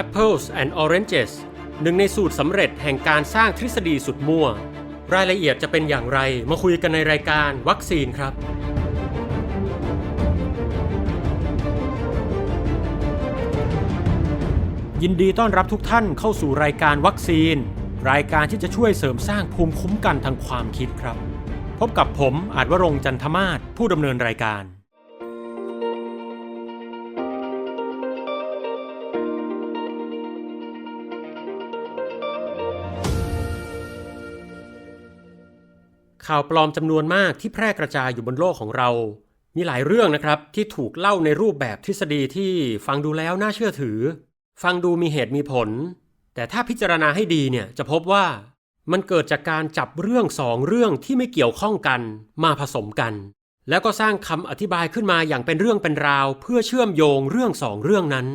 Apples and Oranges หนึ่งในสูตรสำเร็จแห่งการสร้างทฤษฎีสุดมั่ว รายละเอียดจะเป็นอย่างไรมาคุยกันในรายการวัคซีนครับ ยินดีต้อนรับทุกท่านเข้าสู่รายการวัคซีน รายการที่จะช่วยเสริมสร้างภูมิคุ้มกันทางความคิดครับ พบกับผมอาจวรงจันทมาศผู้ดำเนินรายการ ข่าวปลอมจำนวนมากที่แพร่กระจายอยู่บนโลกของเรา มีหลายเรื่องนะครับที่ถูกเล่าในรูปแบบทฤษฎีที่ฟังดูแล้วน่าเชื่อถือ ฟังดูมีเหตุมีผล แต่ถ้าพิจารณาให้ดีเนี่ยจะพบว่ามันเกิดจากการจับเรื่องสองเรื่องที่ไม่เกี่ยวข้องกันมาผสมกัน แล้วก็สร้างคำอธิบายขึ้นมาอย่างเป็นเรื่องเป็นราว เพื่อเชื่อมโยงเรื่องสองเรื่องนั้น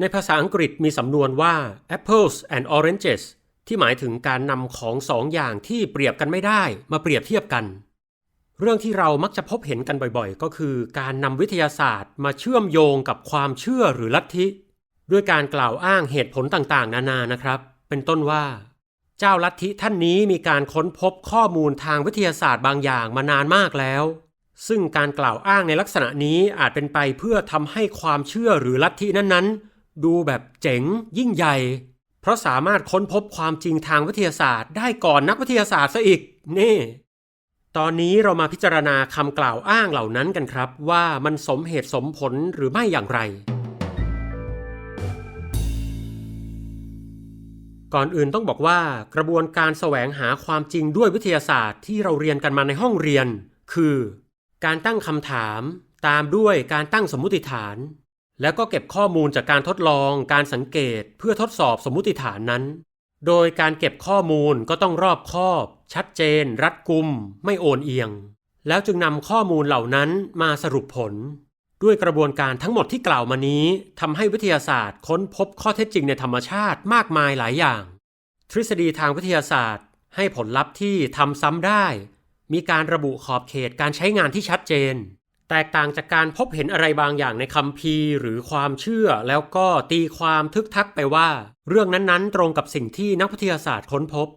ในภาษาอังกฤษมีสำนวนว่า apples and oranges ที่หมายถึงการนำของสองอย่างที่เปรียบกันไม่ได้มาเปรียบเทียบกัน เรื่องที่เรามักจะพบเห็นกันบ่อยๆ ก็คือการนำวิทยาศาสตร์มาเชื่อมโยงกับความเชื่อหรือลัทธิ ด้วยการกล่าวอ้างเหตุผลต่างๆ นานานะครับ เป็นต้นว่า เจ้าลัทธิท่านนี้มีการค้นพบข้อมูลทางวิทยาศาสตร์บางอย่างมานานมากแล้ว ซึ่งการกล่าวอ้างในลักษณะนี้อาจเป็นไปเพื่อทำให้ความเชื่อหรือลัทธินั้นๆ ดูแบบเจ๋งยิ่งใหญ่ เพราะสามารถค้นพบความจริงทางวิทยาศาสตร์ ได้ก่อนนักวิทยาศาสตร์ซะอีก นี่ ตอนนี้เรามาพิจารณาคำกล่าวอ้างเหล่านั้นกันครับ ว่ามันสมเหตุสมผลหรือไม่อย่างไร ก่อนอื่นต้องบอกว่ากระบวนการแสวงหาความจริงด้วยวิทยาศาสตร์ที่เราเรียนกันมาในห้องเรียน คือ การตั้งคำถาม ตามด้วยการตั้งสมมติฐาน แล้วก็เก็บข้อมูลจากการทดลองการสังเกตเพื่อทดสอบสมมุติฐานนั้น โดยการเก็บข้อมูลก็ต้องรอบคอบ ชัดเจน รัดกุม ไม่โอนเอียง แล้วจึงนำข้อมูลเหล่านั้นมาสรุปผล ด้วยกระบวนการทั้งหมดที่กล่าวมานี้ทำให้วิทยาศาสตร์ค้นพบข้อเท็จจริงในธรรมชาติมากมายหลายอย่าง ทฤษฎีทางวิทยาศาสตร์ ให้ผลลัพธ์ที่ทำซ้ำได้ มีการระบุขอบเขตการใช้งานที่ชัดเจน แตกต่างจากการพบเห็นอะไรบางอย่างในคัมภีหรือความเชื่อ แล้วก็ตีความทึกทักไปว่า เรื่องนั้นๆ ตรงกับสิ่งที่นักวิทยาศาสตร์ค้นพบ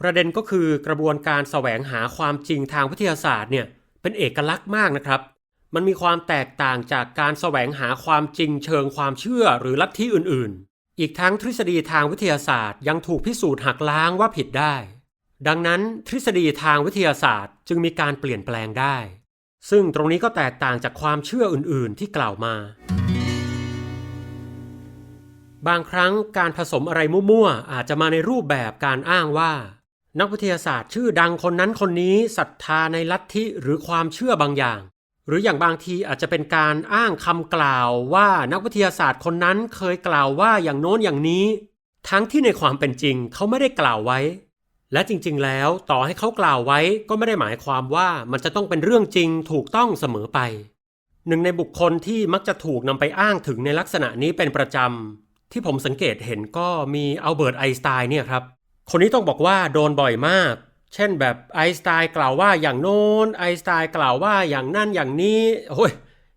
ประเด็นก็คือกระบวนการแสวงหาความจริงทางวิทยาศาสตร์เนี่ยเป็นเอกลักษณ์มากนะครับ มันมีความแตกต่างจากการแสวงหาความจริงเชิงความเชื่อหรือลัทธิอื่นๆ อีกทั้งทฤษฎีทางวิทยาศาสตร์ ยังถูกพิสูจน์หักล้างว่าผิดได้ ดังนั้นทฤษฎีทางวิทยาศาสตร์จึงมีการเปลี่ยนแปลงได้ ซึ่งตรงนี้ก็แตกต่างจากความเชื่ออื่นๆที่กล่าวมา บางครั้งการผสมอะไรมั่วๆอาจจะมาในรูปแบบการอ้างว่า นักวิทยาศาสตร์ชื่อดังคนนั้นคนนี้ศรัทธาในลัทธิหรือความเชื่อบางอย่าง หรืออย่างบางทีอาจจะเป็นการอ้างคำกล่าวว่านักวิทยาศาสตร์คนนั้นเคยกล่าวว่าอย่างโน้นอย่างนี้ ทั้งที่ในความเป็นจริงเขาไม่ได้กล่าวไว้ และจริงๆ แล้วต่อให้เขากล่าวไว้ก็ไม่ได้หมายความว่ามันจะต้องเป็นเรื่องจริงถูกต้องเสมอไป หนึ่งในบุคคลที่มักจะถูกนำไปอ้างถึงในลักษณะนี้เป็นประจำ ที่ผมสังเกตเห็นก็มีอัลเบิร์ตไอน์สไตน์เนี่ยครับ คนนี้ต้องบอกว่าโดนบ่อยมาก เช่นแบบไอน์สไตน์กล่าวว่าอย่างโน้นไอน์สไตน์กล่าวว่าอย่างนั่นอย่างนี้โอ้ย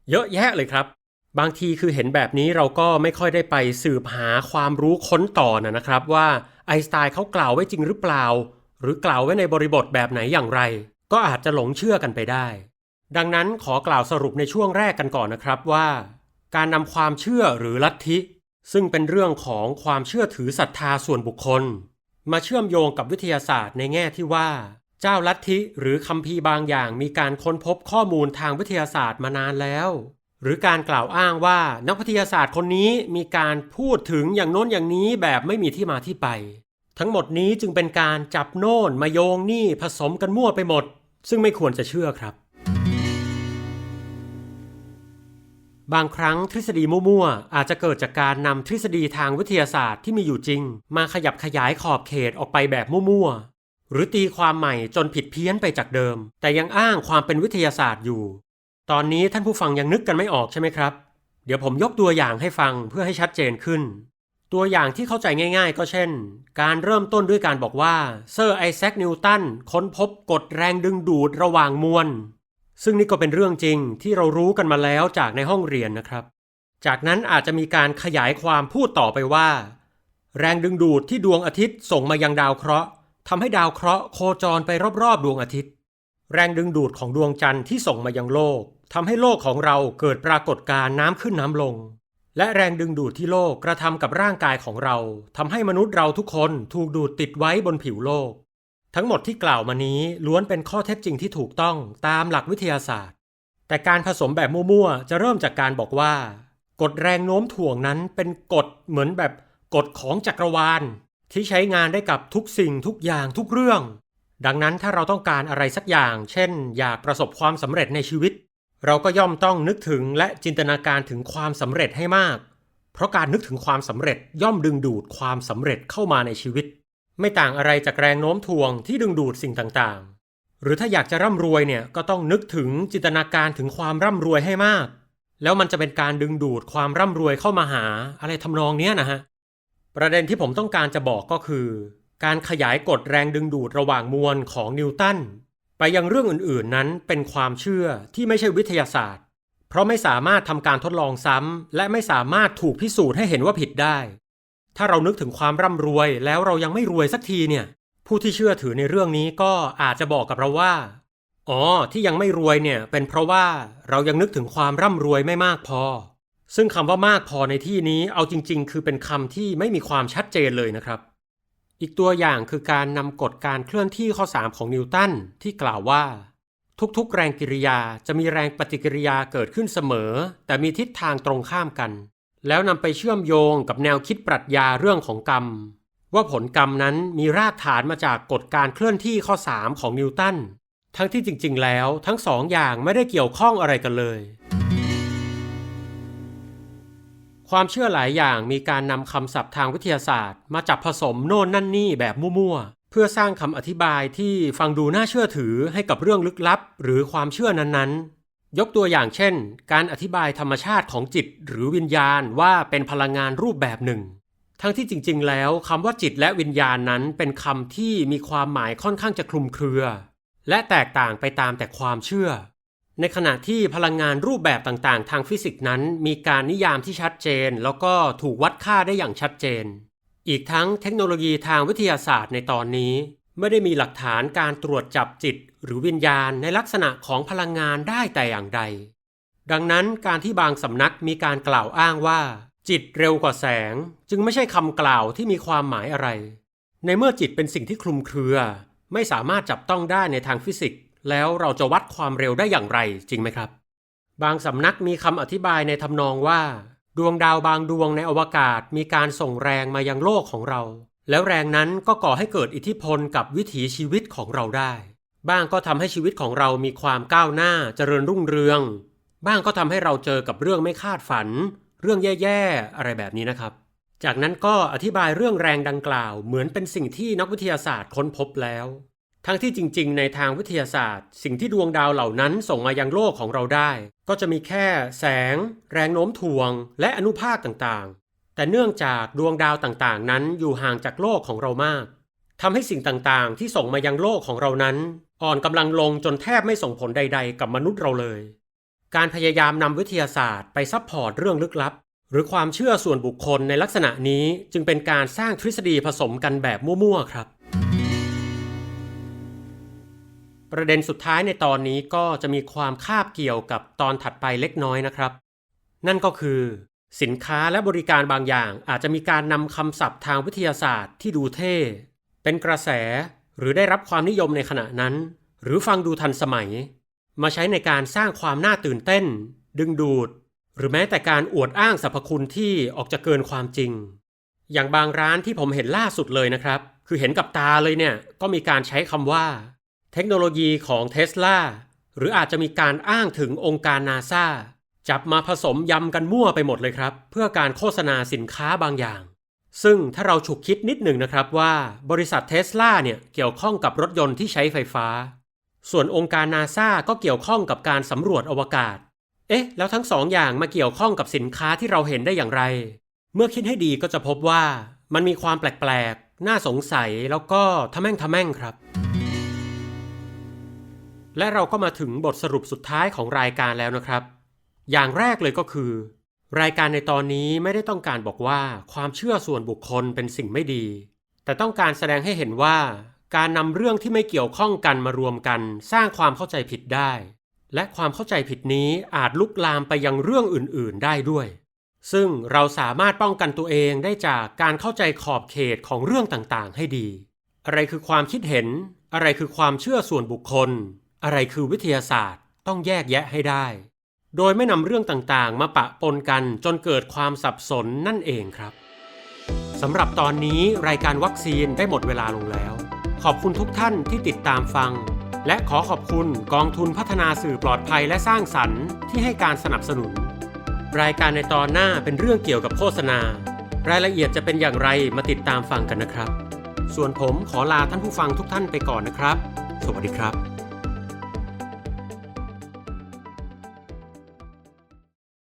เยอะแยะเลยครับ บางทีคือเห็นแบบนี้เราก็ไม่ค่อยได้ไปสืบหาความรู้ค้นต่อนะนะครับว่า ไอสไตน์เขากล่าวไว้จริงหรือเปล่า หรือกล่าวไว้ในบริบทแบบไหนอย่างไร ก็อาจจะหลงเชื่อกันไปได้ ดังนั้นขอกล่าวสรุปในช่วงแรกกันก่อนนะครับว่า การนำความเชื่อหรือลัทธิ ซึ่งเป็นเรื่องของความเชื่อถือศรัทธาส่วนบุคคล มาเชื่อมโยงกับวิทยาศาสตร์ในแง่ที่ว่า เจ้าลัทธิหรือคัมภีร์บางอย่างมีการค้นพบข้อมูลทางวิทยาศาสตร์มานานแล้ว หรือการกล่าวอ้างว่านักวิทยาศาสตร์คนนี้มีการพูดถึงอย่างโน้นอย่างนี้แบบไม่มีที่มาที่ไป ทั้งหมดนี้จึงเป็นการจับโน่นมาโยงนี่ผสมกันมั่วไปหมด ซึ่งไม่ควรจะเชื่อครับ บางครั้งทฤษฎีมั่วๆอาจจะเกิดจากการนำทฤษฎีทางวิทยาศาสตร์ที่มีอยู่จริง มาขยับขยายขอบเขตออกไปแบบมั่วๆหรือตีความใหม่จนผิดเพี้ยนไปจากเดิม แต่ยังอ้างความเป็นวิทยาศาสตร์อยู่ ตอนนี้ท่านผู้ฟังยังนึกกันไม่ออกใช่ไหมครับ เดี๋ยวผมยกตัวอย่างให้ฟังเพื่อให้ชัดเจนขึ้น ตัวอย่างที่เข้าใจง่าย ๆ ก็เช่น การเริ่มต้นด้วยการบอกว่าเซอร์ไอแซคนิวตันค้นพบกฎแรงดึงดูดระหว่างมวล ซึ่งนี่ก็เป็นเรื่องจริงที่เรารู้กันมาแล้วจากในห้องเรียนนะครับ จากนั้นอาจจะมีการขยายความพูดต่อไปว่า แรงดึงดูดที่ดวงอาทิตย์ส่งมายังดาวเคราะห์ทำให้ดาวเคราะห์โคจรไปรอบๆ ดวงอาทิตย์ แรงดึงดูดของดวงจันทร์ที่ส่งมายังโลกทำให้โลกของเราเกิดปรากฏการณ์น้ำขึ้นน้ำลง และแรงดึงดูดที่โลกกระทำกับร่างกายของเราทำให้มนุษย์เราทุกคนถูกดูดติดไว้บนผิวโลก ทั้งหมดที่กล่าวมานี้ล้วนเป็นข้อเท็จจริงที่ถูกต้องตามหลักวิทยาศาสตร์ แต่การผสมแบบมั่วๆจะเริ่มจากการบอกว่า กฎแรงโน้มถ่วงนั้นเป็นกฎเหมือนแบบกฎของจักรวาล ที่ใช้งานได้กับทุกสิ่งทุกอย่างทุกเรื่อง ดังนั้นถ้าเราต้องการอะไรสักอย่าง เช่น อยากประสบความสำเร็จในชีวิต เราก็ย่อมต้องนึกถึงและจินตนาการถึงความสำเร็จให้มาก เพราะการนึกถึงความสำเร็จย่อมดึงดูดความสำเร็จเข้ามาในชีวิต ไม่ต่างอะไรจากแรงโน้มถ่วงที่ดึงดูดสิ่งต่างๆ หรือถ้าอยากจะร่ำรวยเนี่ยก็ต้องนึกถึงจินตนาการถึงความร่ำรวยให้มาก แล้วมันจะเป็นการดึงดูดความร่ำรวยเข้ามาหาอะไรทำนองเนี้ยนะฮะประเด็นที่ผมต้องการจะบอกก็คือ การขยายกฎแรงดึงดูดระหว่างมวลของนิวตันไปยังเรื่องอื่นๆนั้นเป็นความเชื่อที่ไม่ใช่วิทยาศาสตร์ เพราะไม่สามารถทำการทดลองซ้ำและไม่สามารถถูกพิสูจน์ให้เห็นว่าผิดได้ ถ้าเรานึกถึงความร่ำรวยแล้วเรายังไม่รวยสักทีเนี่ย ผู้ที่เชื่อถือในเรื่องนี้ก็อาจจะบอกกับเราว่า อ๋อ ที่ยังไม่รวยเนี่ยเป็นเพราะว่าเรายังนึกถึงความร่ำรวยไม่มากพอ ซึ่งคำว่ามากพอในที่นี้เอาจริง ๆ คือเป็นคำที่ไม่มีความชัดเจนเลยนะครับ อีกตัวอย่างคือการนำกฎการเคลื่อนที่ข้อ 3 ของนิวตันที่กล่าวว่า ทุกๆ แรงกิริยาจะมีแรงปฏิกิริยาเกิดขึ้นเสมอ แต่มีทิศทางตรงข้ามกัน แล้วนำไปเชื่อมโยงกับแนวคิดปรัชญาเรื่องของกรรม ว่าผลกรรมนั้นมีรากฐานมาจากกฎการเคลื่อนที่ข้อ 3 ของนิวตันทั้งที่จริงๆ แล้วทั้งสองอย่างไม่ได้เกี่ยวข้องอะไรกันเลย ความเชื่อหลายอย่างมีการนำคำศัพท์ทางวิทยาศาสตร์ มาจับผสมโน่นนั่นนี่แบบมั่วๆ เพื่อสร้างคำอธิบายที่ฟังดูน่าเชื่อถือให้กับเรื่องลึกลับ หรือความเชื่อนั้นๆ ยกตัวอย่างเช่น การอธิบายธรรมชาติของจิต หรือวิญญาณว่าเป็นพลังงานรูปแบบหนึ่ง ทั้งที่จริง ๆ แล้วคำว่าจิตและวิญญาณนั้นเป็นคำที่มีความหมายค่อนข้างจะคลุมเครือ และแตกต่างไปตามแต่ความเชื่อ ในขณะที่พลังงานรูปแบบต่างๆ ทางฟิสิกส์นั้น มีการนิยามที่ชัดเจน แล้วก็ถูกวัดค่าได้อย่างชัดเจน อีกทั้งเทคโนโลยีทางวิทยาศาสตร์ในตอนนี้ ไม่ได้มีหลักฐานการตรวจจับจิต หรือวิญญาณในลักษณะของพลังงานได้แต่อย่างใด ดังนั้นการที่บางสำนักมีการกล่าวอ้างว่า จิตเร็วกว่าแสง จึงไม่ใช่คำกล่าวที่มีความหมายอะไร ในเมื่อจิตเป็นสิ่งที่คลุมเครือ ไม่สามารถจับต้องได้ในทางฟิสิกส์ แล้วเราจะวัดความเร็วได้อย่างไรจริงไหมครับ บางสำนักมีคำอธิบายในทำนองว่า ดวงดาวบางดวงในอวกาศมีการส่งแรงมายังโลกของเรา แล้วแรงนั้นก็ก่อให้เกิดอิทธิพลกับวิถีชีวิตของเราได้ บ้างก็ทำให้ชีวิตของเรามีความก้าวหน้าเจริญรุ่งเรือง บ้างก็ทำให้เราเจอกับเรื่องไม่คาดฝัน เรื่องแย่ๆอะไรแบบนี้นะครับจากนั้นก็อธิบายเรื่องแรงดังกล่าวเหมือนเป็นสิ่งที่นักวิทยาศาสตร์ค้นพบแล้ว ทั้งที่จริง ๆ ในทางวิทยาศาสตร์ สิ่งที่ดวงดาวเหล่านั้นส่งมายังโลกของเราได้ ก็จะมีแค่แสง แรงโน้มถ่วง และอนุภาคต่างๆ แต่เนื่องจากดวงดาวต่างๆ นั้นอยู่ห่างจากโลกของเรามากทำให้สิ่งต่างๆ ที่ส่งมายังโลกของเรานั้น อ่อนกำลังลงจนแทบไม่ส่งผลใด ๆ กับมนุษย์เราเลย การพยายามนำวิทยาศาสตร์ไปซับพอร์ตเรื่องลึกลับ หรือความเชื่อส่วนบุคคลในลักษณะนี้จึงเป็นการสร้างทฤษฎีผสมกันแบบมั่วๆครับ ประเด็นสุดท้ายในตอนนี้ก็จะมีความคาบเกี่ยวกับตอนถัดไปเล็กน้อยนะครับ นั่นก็คือ สินค้าและบริการบางอย่างอาจจะมีการนำคำศัพท์ทางวิทยาศาสตร์ที่ดูเท่ เป็นกระแสหรือได้รับความนิยมในขณะนั้น หรือฟังดูทันสมัย มาใช้ในการสร้างความน่าตื่นเต้น ดึงดูด หรือแม้แต่การอวดอ้างสรรพคุณที่ออกจะเกินความจริง อย่างบางร้านที่ผมเห็นล่าสุดเลยนะครับ คือเห็นกับตาเลยเนี่ยก็มีการใช้คำว่า เทคโนโลยีของเทสลาหรืออาจจะมีการอ้างถึงองค์การนาซาจับมาผสมยำกันมั่วไปหมดเลยครับ เพื่อการโฆษณาสินค้าบางอย่าง ซึ่งถ้าเราฉุกคิดนิดหนึ่งนะครับว่าบริษัทเทสลาเนี่ยเกี่ยวข้องกับรถยนต์ที่ใช้ไฟฟ้า ส่วนองค์การนาซาก็เกี่ยวข้องกับการสำรวจอวกาศ เอ๊ะ แล้วทั้งสองอย่างมาเกี่ยวข้องกับสินค้าที่เราเห็นได้อย่างไร เมื่อคิดให้ดีก็จะพบว่ามันมีความแปลกๆ น่าสงสัยแล้วก็ทะแม่งทะแม่งครับ และเราก็มาถึงบทสรุปสุดท้ายของรายการแล้วนะครับ อย่างแรกเลยก็คือ รายการในตอนนี้ไม่ได้ต้องการบอกว่าความเชื่อส่วนบุคคลเป็นสิ่งไม่ดี แต่ต้องการแสดงให้เห็นว่า การนำเรื่องที่ไม่เกี่ยวข้องกันมารวมกัน สร้างความเข้าใจผิดได้ และความเข้าใจผิดนี้อาจลุกลามไปยังเรื่องอื่น ๆ ได้ด้วย ซึ่งเราสามารถป้องกันตัวเองได้จากการเข้าใจขอบเขตของเรื่องต่างๆ ให้ดี อะไรคือความคิดเห็น อะไรคือความเชื่อส่วนบุคคล อะไรคือวิทยาศาสตร์ต้องแยกแยะให้ได้ โดยไม่นำเรื่องต่างๆ มาปะปนกันจนเกิดความสับสนนั่นเองครับสำหรับตอนนี้รายการวัคซีนได้หมดเวลาลงแล้ว ขอบคุณทุกท่านที่ติดตามฟัง และขอขอบคุณกองทุนพัฒนาสื่อปลอดภัยและสร้างสรรค์ที่ให้การสนับสนุน รายการในตอนหน้าเป็นเรื่องเกี่ยวกับโฆษณา รายละเอียดจะเป็นอย่างไรมาติดตามฟังกันนะครับ ส่วนผมขอลาท่านผู้ฟังทุกท่านไปก่อนนะครับ สวัสดีครับ